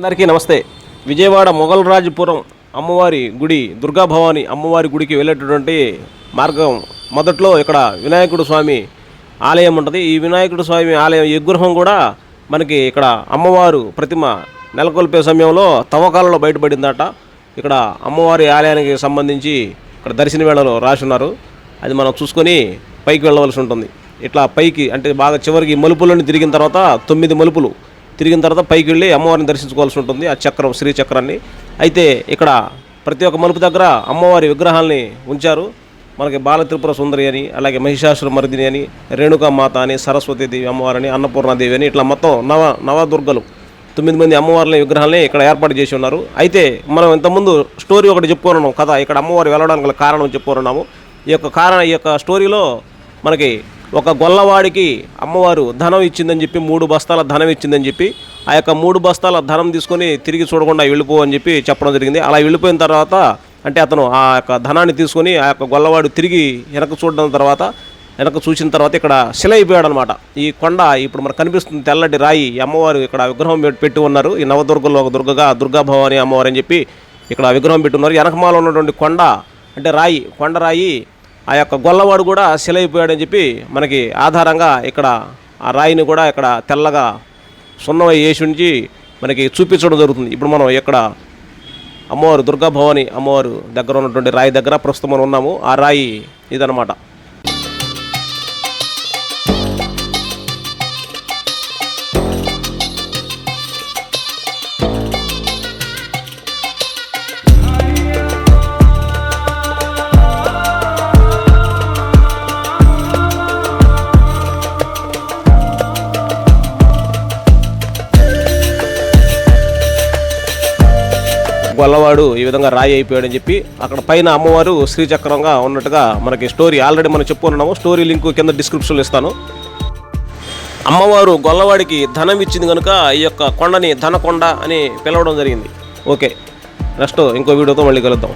అందరికీ నమస్తే. విజయవాడ మొఘల్రాజపురం అమ్మవారి గుడి దుర్గా భవాని అమ్మవారి గుడికి వెళ్ళేటటువంటి మార్గం మొదట్లో ఇక్కడ వినాయకుడు స్వామి ఆలయం ఉంటుంది. ఈ వినాయకుడు స్వామి ఆలయం విగ్రహం కూడా మనకి ఇక్కడ అమ్మవారు ప్రతిమ నెలకొల్పే సమయంలో తవ్వకాలలో బయటపడిందట. ఇక్కడ అమ్మవారి ఆలయానికి సంబంధించి ఇక్కడ దర్శన వేళలో రాసి ఉన్నారు అది మనం చూసుకొని పైకి వెళ్ళవలసి ఉంటుంది. ఇట్లా పైకి అంటే బాగా చివరికి మలుపులను తిరిగిన తర్వాత తొమ్మిది మలుపులు తిరిగిన తర్వాత పైకి వెళ్ళి అమ్మవారిని దర్శించుకోవాల్సి ఉంటుంది ఆ చక్రం శ్రీ చక్రాన్ని. అయితే ఇక్కడ ప్రతి ఒక్క మలుపు దగ్గర అమ్మవారి విగ్రహాల్ని ఉంచారు. మనకి బాల త్రిపుర సుందరి అని అలాగే మహిషాసుర మర్దిని అని రేణుకామాత అని సరస్వతీదేవి అమ్మవారని అన్నపూర్ణాదేవి అని ఇట్లా మొత్తం నవ నవదుర్గలు తొమ్మిది మంది అమ్మవార్ల విగ్రహాలని ఇక్కడ ఏర్పాటు చేసి ఉన్నారు. అయితే మనం ఇంతకుముందు స్టోరీ ఒకటి చెప్పుకున్నాం కదా ఇక్కడ అమ్మవారు వెళ్ళడానికి గల కారణం చెప్పుకున్నాము ఈ యొక్క కారణం ఈ యొక్క స్టోరీలో మనకి ఒక గొల్లవాడికి అమ్మవారు ధనం ఇచ్చిందని చెప్పి మూడు బస్తాల ధనం ఇచ్చిందని చెప్పి ఆ యొక్క మూడు బస్తాల ధనం తీసుకొని తిరిగి చూడకుండా వెళ్ళిపో అని చెప్పి చెప్పడం జరిగింది. అలా వెళ్ళిపోయిన తర్వాత అంటే అతను ఆ యొక్క ధనాన్ని తీసుకొని ఆ యొక్క గొల్లవాడు తిరిగి వెనక చూడడం తర్వాత వెనక చూసిన తర్వాత ఇక్కడ శిల అయిపోయాడు అనమాట ఈ కొండ ఇప్పుడు మనకు కనిపిస్తుంది తెల్లటి రాయి. అమ్మవారు ఇక్కడ విగ్రహం పెట్టి- పెట్టి ఉన్నారు. ఈ నవదుర్గలో ఒక దుర్గగా దుర్గా భవాని అమ్మవారు అని చెప్పి ఇక్కడ విగ్రహం పెట్టి ఉన్నారు. వెనకమాల ఉన్నటువంటి కొండ అంటే రాయి కొండ రాయి ఆ యొక్క గొల్లవాడు కూడా శిలైపోయాడని చెప్పి మనకి ఆధారంగా ఇక్కడ ఆ రాయిని కూడా ఇక్కడ తెల్లగా సున్నమై వేసి మనకి చూపించడం జరుగుతుంది. ఇప్పుడు మనం ఇక్కడ అమ్మవారు దుర్గా భవాని అమ్మవారు దగ్గర ఉన్నటువంటి రాయి దగ్గర ప్రస్తుతం మనం ఉన్నాము. ఆ రాయి ఇదనమాట గొల్లవాడు ఈ విధంగా రాయి అయిపోయాడని చెప్పి అక్కడ పైన అమ్మవారు శ్రీచక్రంగా ఉన్నట్టుగా మనకి స్టోరీ ఆల్రెడీ మనం చెప్పుకున్నాము. స్టోరీ లింక్ కింద డిస్క్రిప్షన్లో ఇస్తాను. అమ్మవారు గొల్లవాడికి ధనం ఇచ్చింది కనుక ఈ యొక్క కొండని ధనకొండ అని పిలవడం జరిగింది. ఓకే నెక్స్ట్ ఇంకో వీడియోతో మళ్ళీ కలుద్దాం.